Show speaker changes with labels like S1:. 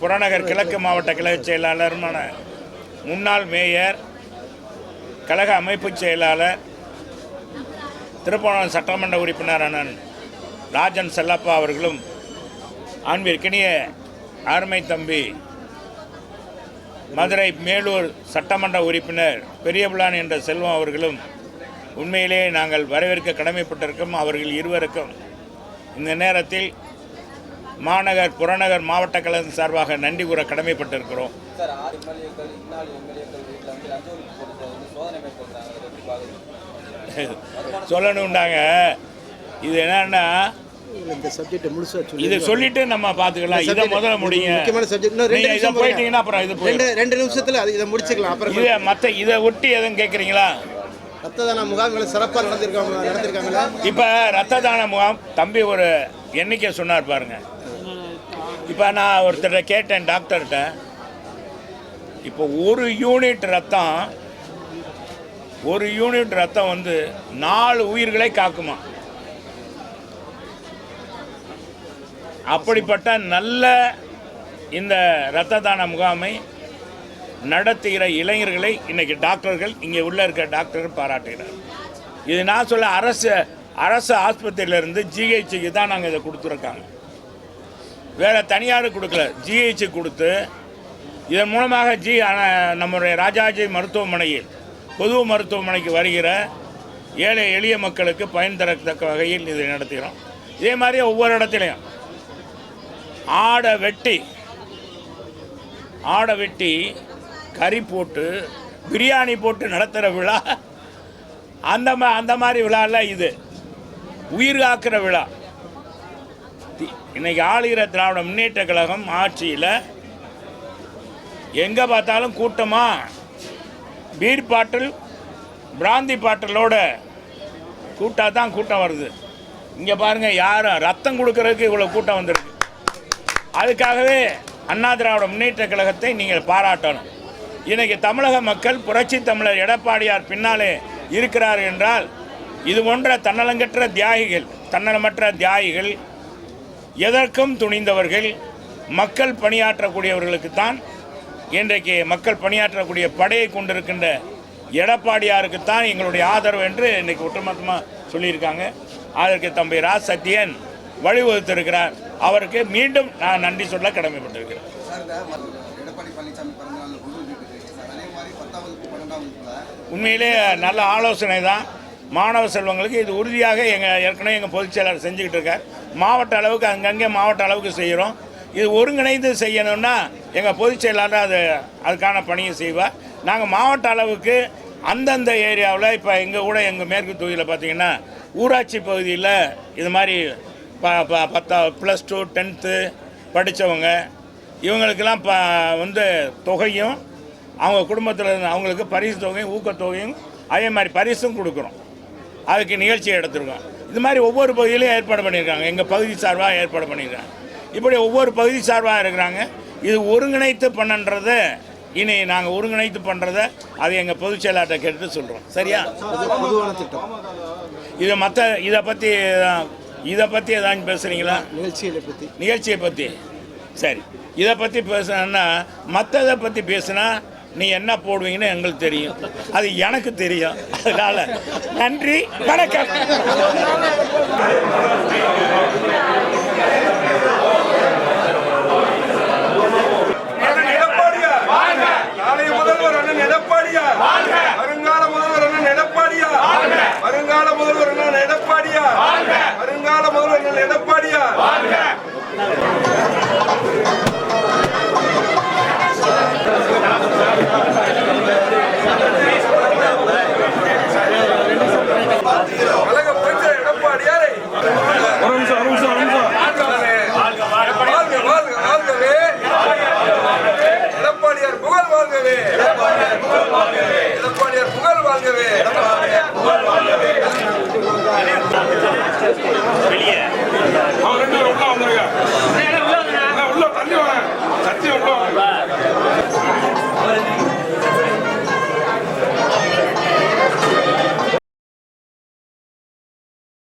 S1: புறநகர் கிழக்கு மாவட்ட கழக செயலாளருமான முன்னாள் மேயர் கழக அமைப்புச் செயலாளர் திருப்பணம் சட்டமன்ற உறுப்பினர் அண்ணன் ராஜன் செல்லப்பா அவர்களும் அன்பிற்கினிய அருமை தம்பி மதுரை மேலூர் சட்டமன்ற உறுப்பினர் பெரியபுலான் என்ற செல்வம் அவர்களும் உண்மையிலேயே நாங்கள் வரவேற்க கடமைப்பட்டிருக்கும் அவர்கள் இருவருக்கும் இந்த நேரத்தில் மாநகர் புறநகர் மாவட்ட கழகம் சார்பாக நன்றி கூற கடமைப்பட்டிருக்கிறோம். சொல்லணுண்டாங்க இது என்னன்னா
S2: இந்த சப்ஜெக்ட் முழுசா
S1: இதை சொல்லிட்டு நம்ம பார்த்துக்கலாம். இதை முதல்ல முடியுங்க
S2: முக்கியமான சப்ஜெக்ட் இன்னும் ரெண்டு நிமிஷம்
S1: போயிட்டீங்கன்னா அப்புறம் இது
S2: ரெண்டு ரெண்டு நிமிஷத்துல அது இதை முடிச்சுக்கலாம். அப்புறம்
S1: இதை மற்ற இதை ஒட்டி எதுவும் கேட்குறீங்களா
S2: ரத்த தான முகாம்கள் சிறப்பாக நடந்திருக்காங்க நடந்திருக்காங்களா?
S1: இப்போ ரத்த தான முகாம் தம்பி ஒரு எண்ணிக்கை சொன்னார் பாருங்க. இப்போ நான் ஒருத்தர்கிட்ட கேட்டேன் டாக்டர்கிட்ட. இப்போ ஒரு யூனிட் ரத்தம் ஒரு யூனிட் ரத்தம் வந்து நாலு உயிர்களை காக்குமா? அப்படிப்பட்ட நல்ல இந்த இரத்த தான முகாமை நடத்துகிற இளைஞர்களை இன்னைக்கு டாக்டர்கள் இங்கே உள்ள இருக்கிற டாக்டர்கள் பாராட்டுகிறார். இது நான் சொல்ல அரசு அரசு ஆஸ்பத்திரியிலேருந்து ஜிஹெச்சுக்கு தான் நாங்கள் இதை கொடுத்துருக்காங்க. வேறு தனியார் கொடுக்கல. ஜிஹெச் கொடுத்து இதன் மூலமாக ஜி நம்முடைய ராஜாஜி மருத்துவமனையில் பொது மருத்துவமனைக்கு வருகிற ஏழை எளிய மக்களுக்கு பயன் தரத்தக்க வகையில் இதை நடத்துகிறோம். இதே மாதிரி ஒவ்வொரு இடத்துலையும் ஆடை வெட்டி ஆடை வெட்டி கறி போட்டு பிரியாணி போட்டு நடத்துகிற விழா. அந்த மா அந்த மாதிரி விழாவில் இது. உயிர் காக்கிற விழா. தி- இன்னைக்கு ஆளுகிற திராவிட முன்னேற்ற கழகம் ஆட்சியில் எங்கே பார்த்தாலும் கூட்டமாக பீர் பாட்டில் பிராந்தி பாட்டிலோட கூட்டா தான் கூட்டம் வருது. இங்கே பாருங்கள் யாரும் ரத்தம் கொடுக்கறதுக்கு இவ்வளோ கூட்டம் வந்திருக்கு. அதுக்காகவே அண்ணா திராவிட முன்னேற்ற கழகத்தை நீங்கள் பாராட்டணும். இன்னைக்கு தமிழக மக்கள் புரட்சி தமிழர் எடப்பாடியார் பின்னாலே இருக்கிறார் என்றால் இது போன்ற தன்னலங்கற்ற தியாகிகள் தன்னலமற்ற தியாகிகள் எதற்கும் துணிந்தவர்கள் மக்கள் பணியாற்றக்கூடியவர்களுக்கு தான் இன்றைக்கு மக்கள் பணியாற்றக்கூடிய படையை கொண்டிருக்கின்ற எடப்பாடியாருக்குத்தான் எங்களுடைய ஆதரவு என்று இன்றைக்கு ஒட்டுமொத்தமாக சொல்லியிருக்காங்க. அதற்கு தம்பி ரா சத்யன் வழிவகுத்திருக்கிறார் அவருக்கு மீண்டும் நான் நன்றி சொல்ல கடமைப்பட்டிருக்கிறேன். உண்மையிலே நல்ல ஆலோசனை தான் மாணவ செல்வங்களுக்கு இது உறுதியாக எங்கள் ஏற்கனவே எங்கள் பொதுச் செயலாளர் செஞ்சுக்கிட்டு இருக்கார். மாவட்ட அளவுக்கு அங்கங்கே மாவட்ட அளவுக்கு செய்கிறோம். இது ஒருங்கிணைந்து செய்யணும்னா எங்கள் பொதுச் செயலாளர் அது அதுக்கான பணியை செய்வார். நாங்கள் மாவட்ட அளவுக்கு அந்தந்த ஏரியாவில் இப்போ எங்கள் கூட எங்கள் மேற்கு தொகுதியில் பார்த்தீங்கன்னா ஊராட்சி பகுதியில் இது மாதிரி ப ப பத்தா ப்ளஸ் டூ டென்த்து படித்தவங்க இவங்களுக்கெல்லாம் ப வந்து தொகையும் அவங்க குடும்பத்தில் இருந்து அவங்களுக்கு பரிசு தொகையும் ஊக்கத்தொகையும் அதே மாதிரி பரிசும் கொடுக்குறோம். அதுக்கு நிகழ்ச்சியை எடுத்திருக்கோம். இது மாதிரி ஒவ்வொரு பகுதியிலையும் ஏற்பாடு பண்ணியிருக்காங்க. எங்கள் பகுதி சார்பாக ஏற்பாடு பண்ணியிருக்காங்க. இப்படி ஒவ்வொரு பகுதி சார்பாக இருக்கிறாங்க. இது ஒருங்கிணைத்து பண்ணன்றத இனி நாங்கள் ஒருங்கிணைத்து பண்ணுறத அது எங்கள் பொதுச் செயலாளர்கிட்ட கேட்டு சொல்கிறோம் சரியா? இதை மற்ற இதை பற்றி இதை பற்றி ஏதாச்சும் பேசுகிறீங்களா
S2: நிகழ்ச்சிகளை பற்றி
S1: நிகழ்ச்சியை பற்றி சரி. இதை பற்றி பேசுனா மற்றதை பற்றி பேசுனா நீ என்ன போடுவீங்கன்னு எங்களுக்கு தெரியும். அது எனக்கு தெரியும். அதனால நன்றி வணக்கம்.
S3: முதல்வர் அண்ணன் வருங்கால முதல்வர் அண்ணன் எடப்பாடியார் வருங்கால முதல்வர் அண்ணன் எடப்பாடியார் வருங்கால முதல்வர் அண்ணன் だか
S1: ら